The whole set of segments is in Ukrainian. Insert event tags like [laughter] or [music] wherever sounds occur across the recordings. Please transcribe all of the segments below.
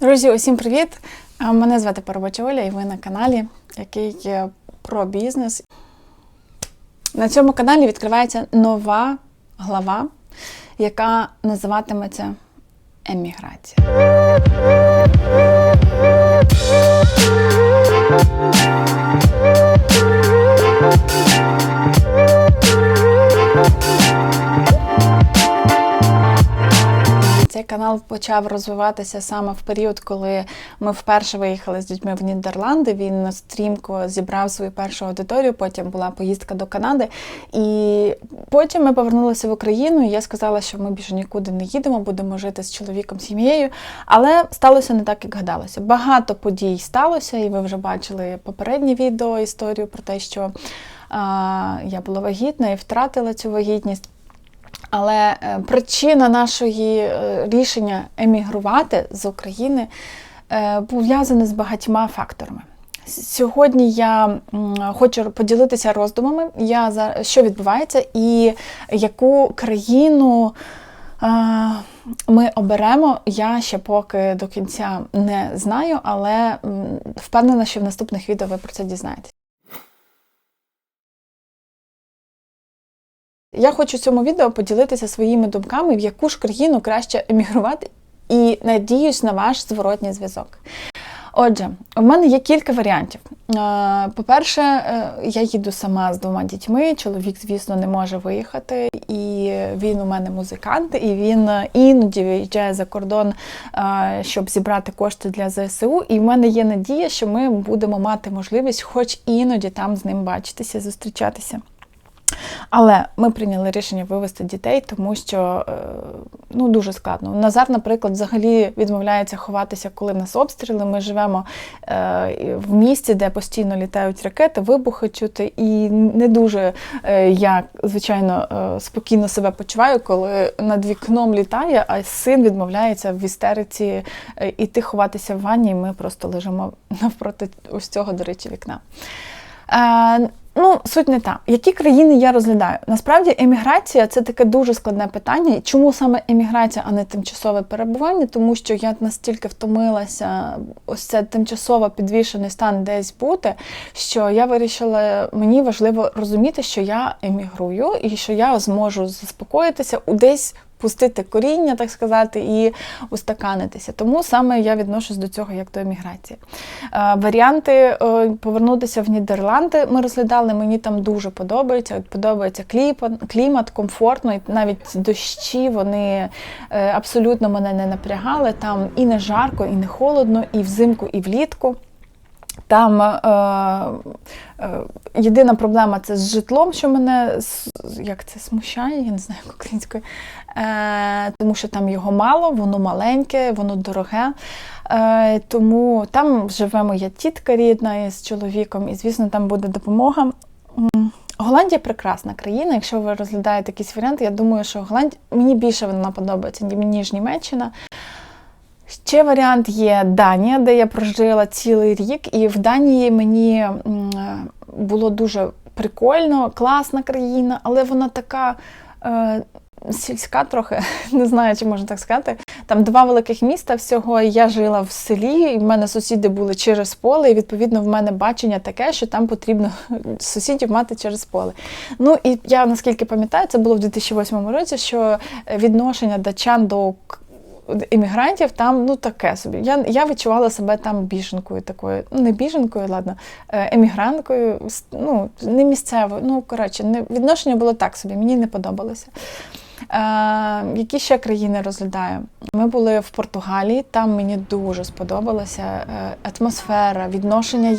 Друзі, усім привіт! Мене звати Парубача Оля, і ви на каналі, який є про бізнес. На цьому каналі відкривається нова глава, яка називатиметься Еміграція. Канал почав розвиватися саме в період, коли ми вперше виїхали з дітьми в Нідерланди. Він стрімко зібрав свою першу аудиторію. Потім була поїздка до Канади. І потім ми повернулися в Україну. і Я сказала, що ми більше нікуди не їдемо, будемо жити з чоловіком, сім'єю. Але сталося не так, як гадалося. Багато подій сталося, і ви вже бачили попереднє відео історію про те, що я була вагітна і втратила цю вагітність. Але е, причина нашої е, рішення емігрувати з України е, пов'язана з багатьма факторами. Сьогодні я хочу поділитися роздумами, я що відбувається і яку країну ми оберемо. Я ще поки до кінця не знаю, але впевнена, що в наступних відео ви про це дізнаєтесь. Я хочу в цьому відео поділитися своїми думками, в яку ж країну краще емігрувати, і надіюсь на ваш зворотній зв'язок. Отже, у мене є кілька варіантів. Е, По-перше, е, я їду сама з двома дітьми. Чоловік, звісно, не може виїхати, і він у мене музикант, і він е, іноді виїжджає за кордон, щоб зібрати кошти для ЗСУ. І в мене є надія, що ми будемо мати можливість, хоч іноді там з ним бачитися, зустрічатися. Але ми прийняли рішення вивезти дітей, тому що е, ну дуже складно. Назар, наприклад, взагалі відмовляється ховатися, коли нас обстріли. Ми живемо е, в місті, де постійно літають ракети, вибухи чути, і не дуже е, я, звичайно, спокійно себе почуваю, коли над вікном літає, а син відмовляється в істериці іти ховатися в ванні. І ми просто лежимо навпроти ось цього, до речі, вікна. Ну, суть не та. Які країни я розглядаю? Насправді, еміграція це таке дуже складне питання. Чому саме еміграція, а не тимчасове перебування? Тому що я настільки втомилася, ось це тимчасово підвішений стан десь бути, що я вирішила, мені важливо розуміти, що я емігрую і що я зможу заспокоїтися у десь. Пустити коріння, так сказати, і устаканитися. Тому саме я відношусь до цього як до еміграції. Е, варіанти е, повернутися в Нідерланди ми розглядали. Мені там дуже подобається. Подобається клімат, клімат, комфортно, і навіть дощі вони е, абсолютно мене не напрягали. Там і не жарко, і не холодно, і взимку, і влітку. Там е, е, єдина проблема це з житлом, що мене як це смущає, я не знаю як українською, е, тому що там його мало, воно маленьке, воно дороге. Е, тому там живе моя тітка рідна із чоловіком, і звісно, там буде допомога. Голландія прекрасна країна. Якщо ви розглядаєте якісь варіанти, я думаю, що Голландія мені більше вона подобається, ніж Німеччина. Ще варіант є Данія, де я прожила цілий рік, і в Данії мені було дуже прикольно, класна країна, але вона така е, сільська трохи, [laughs] не знаю, чи можна так сказати. Там два великих міста всього. Я жила в селі, і в мене сусіди були через поле, і відповідно в мене бачення таке, що там потрібно [laughs] сусідів мати через поле. Ну і я наскільки пам'ятаю, це було в 2008 році, що відношення дачан до іммігрантів там ну таке собі. Я, я відчувала себе там біженкою такою, ну не біженкою, ладно, е, емігранткою, ну не місцевою. Ну коротше, не відношення було так собі, мені не подобалося. Е, які ще країни розглядаю? Ми були в Португалії, там мені дуже сподобалася е, атмосфера, відношення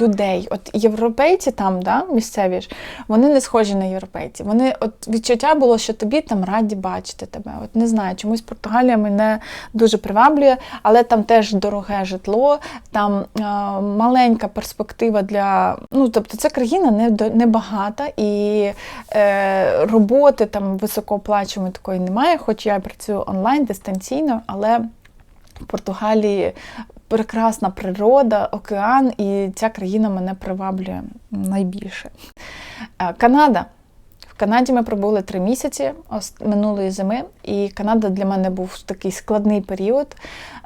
людей. От європейці там, да, місцеві ж, вони не схожі на європейців. Вони от відчуття було, що тобі там раді бачити тебе. От не знаю, чомусь Португалія мене дуже приваблює, але там теж дороге житло, там е, маленька перспектива для. Ну, тобто, це країна не, до- не багата і е, роботи там високооплачуваної такої немає, хоч я працюю онлайн дистанційно, але в Португалії прекрасна природа, океан, і ця країна мене приваблює найбільше. Е, Канада. Канаді ми пробули три місяці минулої зими, і Канада для мене був такий складний період.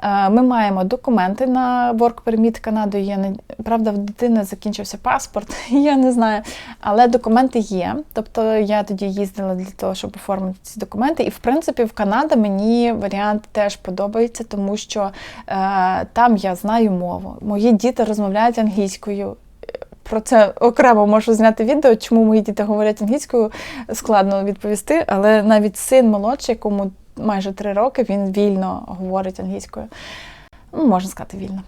Е, Ми маємо документи на Work Permit Канаду. Є не- правда, в дитини закінчився паспорт, [laughs] я не знаю, але документи є. Тобто я тоді їздила для того, щоб оформити ці документи. І в принципі, в Канаду мені варіант теж подобається, тому що е, там я знаю мову. Мої діти розмовляють англійською. Про це окремо можу зняти відео, чому мої діти говорять англійською, складно відповісти, але навіть син молодший, якому майже три роки, він вільно говорить англійською. Ну, можна сказати, вільно.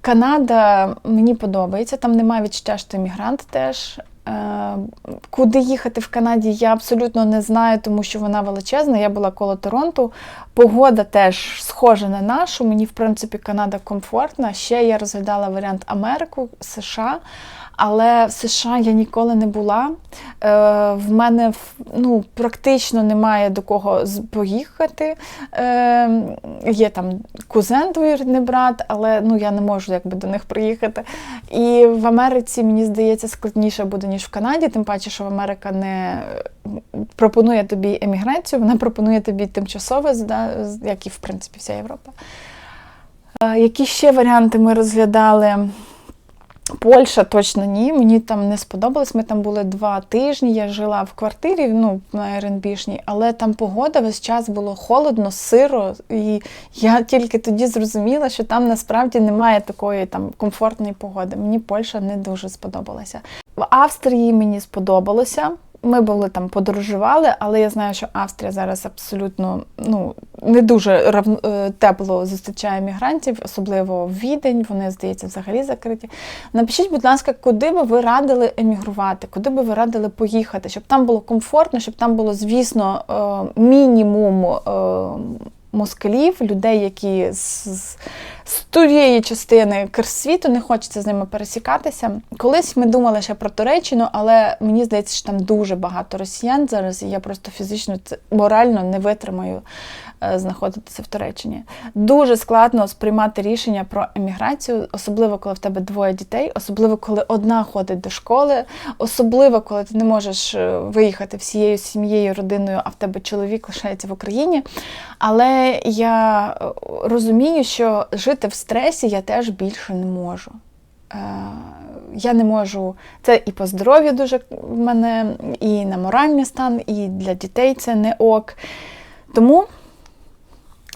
Канада мені подобається, там немає відчуття, що ти мігрант теж. Е, Куди їхати в Канаді, я абсолютно не знаю, тому що вона величезна. Я була коло Торонту. Погода теж схожа на нашу. Мені, в принципі, Канада комфортна. Ще я розглядала варіант Америку, США. Але в США я ніколи не була. Е, в мене ну, практично немає до кого поїхати. Е, є там кузен двоюрідний брат, але ну, я не можу якби, до них приїхати. І в Америці, мені здається, складніше буде, ніж в Канаді, тим паче, що Америка не пропонує тобі еміграцію, вона пропонує тобі тимчасове, як і в принципі вся Європа. Які ще варіанти ми розглядали? Польща точно ні. Мені там не сподобалось. Ми там були два тижні. Я жила в квартирі, ну на РНБшній, але там погода весь час було холодно, сиро. І я тільки тоді зрозуміла, що там насправді немає такої там комфортної погоди. Мені Польща не дуже сподобалася. В Австрії мені сподобалося. Ми були там, подорожували, але я знаю, що Австрія зараз абсолютно ну, не дуже рав... е, тепло зустрічає мігрантів, особливо в Відень. Вони, здається, взагалі закриті. Напишіть, будь ласка, куди би ви радили емігрувати, куди би ви радили поїхати, щоб там було комфортно, щоб там було, звісно, е, мінімум. Москалів, людей, які з, з, з тієї частини світу не хочеться з ними пересікатися. Колись ми думали ще про Туреччину, але мені здається, що там дуже багато росіян зараз, і я просто фізично морально не витримаю знаходитися в Туреччині. Дуже складно сприймати рішення про еміграцію, особливо коли в тебе двоє дітей, особливо коли одна ходить до школи, особливо коли ти не можеш е, виїхати всією сім'єю, родиною, а в тебе чоловік лишається в Україні. Але я е, розумію, що жити в стресі я теж більше не можу. Е, Я не можу. Це і по здоров'ю дуже в мене, і на моральний стан, і для дітей це не ок. Тому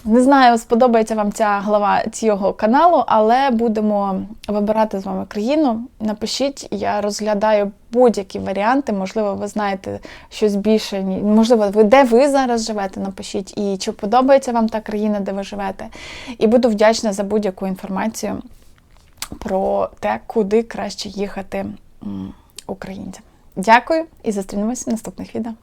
не знаю, сподобається вам ця глава цього каналу, але будемо вибирати з вами країну. Напишіть, я розглядаю будь-які варіанти. Можливо, ви знаєте щось більше, можливо, ви де ви зараз живете, напишіть, і чи подобається вам та країна, де ви живете. І буду вдячна за будь-яку інформацію про те, куди краще їхати українцям. Дякую і зустрінемось в наступних відео.